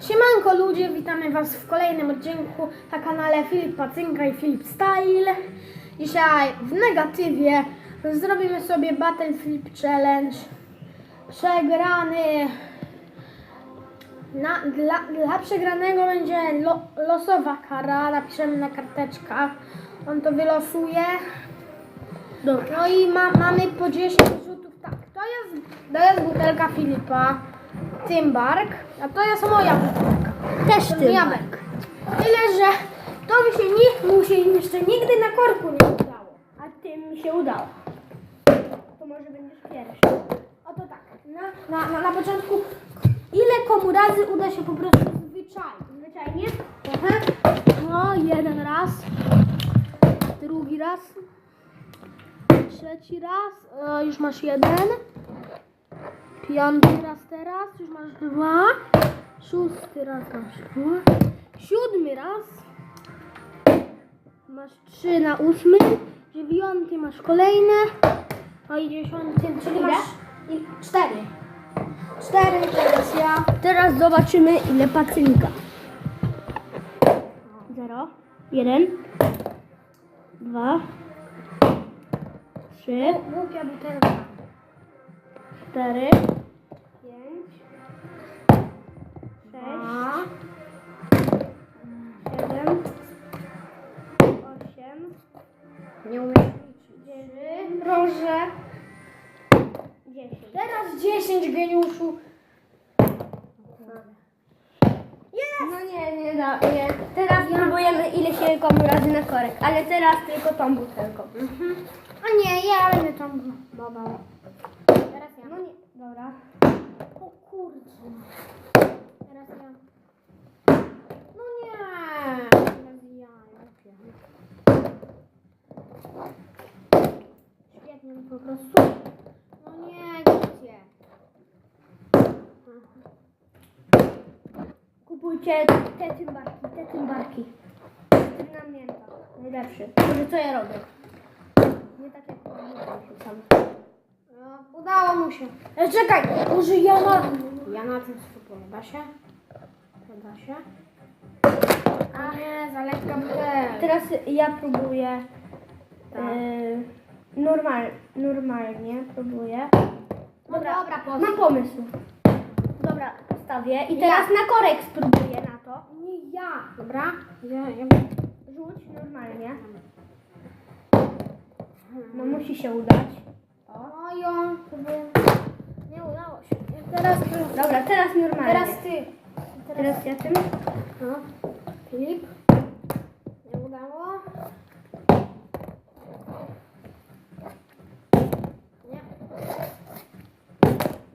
Siemanko ludzie, witamy Was w kolejnym odcinku na kanale Filip Pacynka i Filip Style. Dzisiaj w negatywie zrobimy sobie Battle Flip Challenge. Przegrany. Na, dla, dla przegranego będzie lo, losowa kara, napiszemy na karteczkach. On to wylosuje. No i ma, mamy po 10 rzutów. Tak, to jest, to jest butelka Filipa. Tymbark, a to jest moja butelka. Też Ten ty. Jabłek. Tyle, że to mi się nikt mu się jeszcze nigdy na korku nie udało. A tym mi się udało. To może będziesz pierwszy. Oto tak, na, na, na, na początku ile komu razy uda się po prostu zwyczajnie. Zwyczajnie? Aha. No, jeden raz. Drugi raz. Trzeci raz. Już masz jeden. Piąty raz teraz. Już masz dwa. Szósty raz masz dwa. Siódmy raz. Masz trzy na ósmy. Dziewiąty masz kolejne. No i dziesiąty, czyli Ile? masz i- cztery. Cztery, teraz ja. Teraz zobaczymy ile pacynka. Zero. Jeden. Dwa. Trzy. Głupia butelka. Cztery. Pięć. Sześć. Dwa. Siedem. Osiem. Nie umiem liczyć. Dziewięć. Proszę. Dziesięć. Teraz dziesięć geniuszu. No nie, nie da, nie. Teraz próbujemy ile się komu razy na korek, ale teraz tylko tą butelką. A nie, ja będę tam babał. No nie, dobra. O kurczę. Teraz ja. No nie. Teraz ja. ja Świetnie no po prostu. No nie, gdzie? Kupujcie te tymbarki, te tymbarki. Tym mięta. Najlepszy. Co ja robię? Nie tak jak sam. No, udało mu się. E, czekaj, może ja na... Ja na tym spróbuję. Da się? Da się? A nie, za lekka butelka. Teraz ja próbuję. Tak. e, normal, normalnie próbuję. No dobra, pozdro. Mam pomysł. Dobra, postawię. I teraz na korek spróbuję na to. Nie ja. Dobra? Ja, ja... Rzuć normalnie. No musi się udać. O, ją. Nie udało się. Teraz ty. Dobra, teraz normalnie. Teraz ty. teraz ja tym. No. Filip. Nie udało. Nie.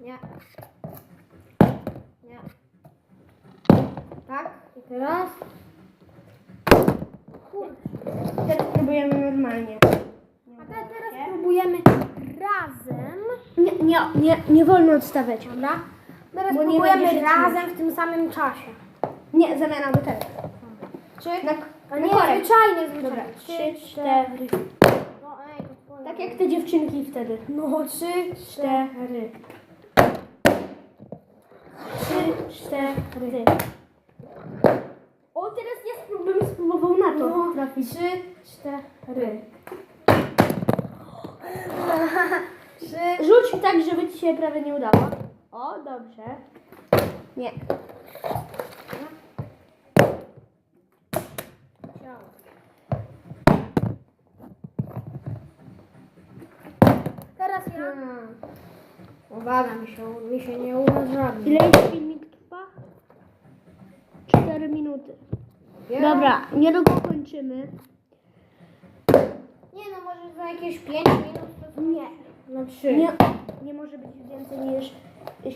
Nie. Nie. Tak. I teraz. Kurczę. Teraz próbujemy normalnie. A te, teraz próbujemy razem. Nie, nie, nie, wolno odstawiać. Dobra? Teraz Bo nie próbujemy będzie się razem w tym samym czasie. Nie, zamiana butelek. Czy? Na, A na nie, korek. zwyczajnie, Dobra, zwyczajnie. trzy, cztery. No ej, to twoje. Tak jak te dziewczynki wtedy. No, trzy, Cztery. Trzy, cztery. O, teraz ja spróbuję spróbował na to No, trafić. trzy, cztery. Trzy. Rzuć tak, żeby ci się prawie nie udało. O, dobrze. Nie. Teraz ja. Uwaga, mi się, mi się nie uda żadnych. Ile już filmik trwa? Cztery minuty. Ja- Dobra, niedługo kończymy. Nie no, może za jakieś pięć minut. To... Nie. No trzy. Nie, nie może być więcej niż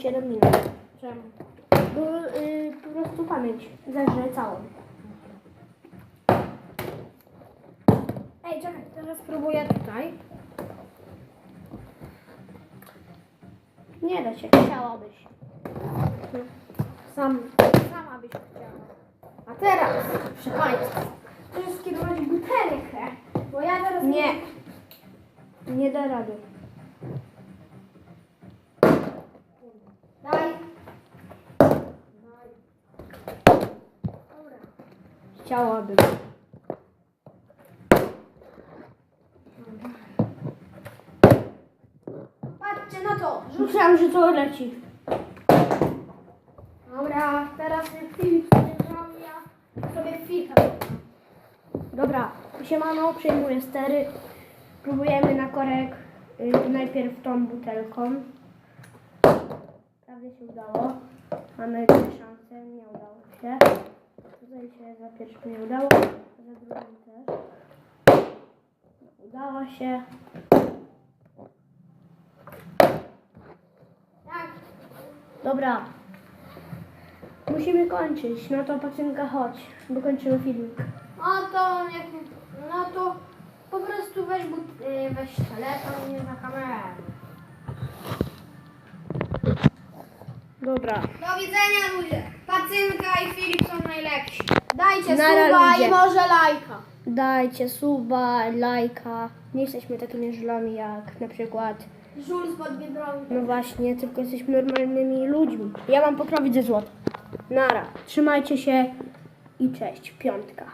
7 minut. Czemu? Bo y, po prostu pamięć zażre całą. Ej, czekaj, teraz spróbuję tutaj. Nie da się, chciałabyś. Sam, sama byś chciała. A teraz, proszę Państwa, to jest skierować butelkę, bo ja teraz Nie. Nie da rady. Chciałabym. Patrzcie na to. Myślałam, że to leci. Dobra, teraz grał, ja sobie fika. Dobra, siemano, przejmuję stery. Próbujemy na korek y, najpierw tą butelką. Prawie się udało. Mamy dwie szanse, nie udało się. Tutaj się za pierwszym nie udało, a za drugim też. Udało się. Tak. Dobra. Musimy kończyć. No to pacjentka chodź, bo kończymy filmik. No to jak, no to po prostu weź, but, y, weź telefon i na kamerę. Dobra. Do widzenia ludzie. Pacynka i Filip są najlepsi. Dajcie Nara, suba ludzie. i może lajka. Dajcie suba, lajka. Nie jesteśmy takimi żylami jak na przykład, Żul z Biedronki. no właśnie, tylko jesteśmy normalnymi ludźmi. Ja mam pokrowić ze złota. Nara. Trzymajcie się i cześć. Piątka.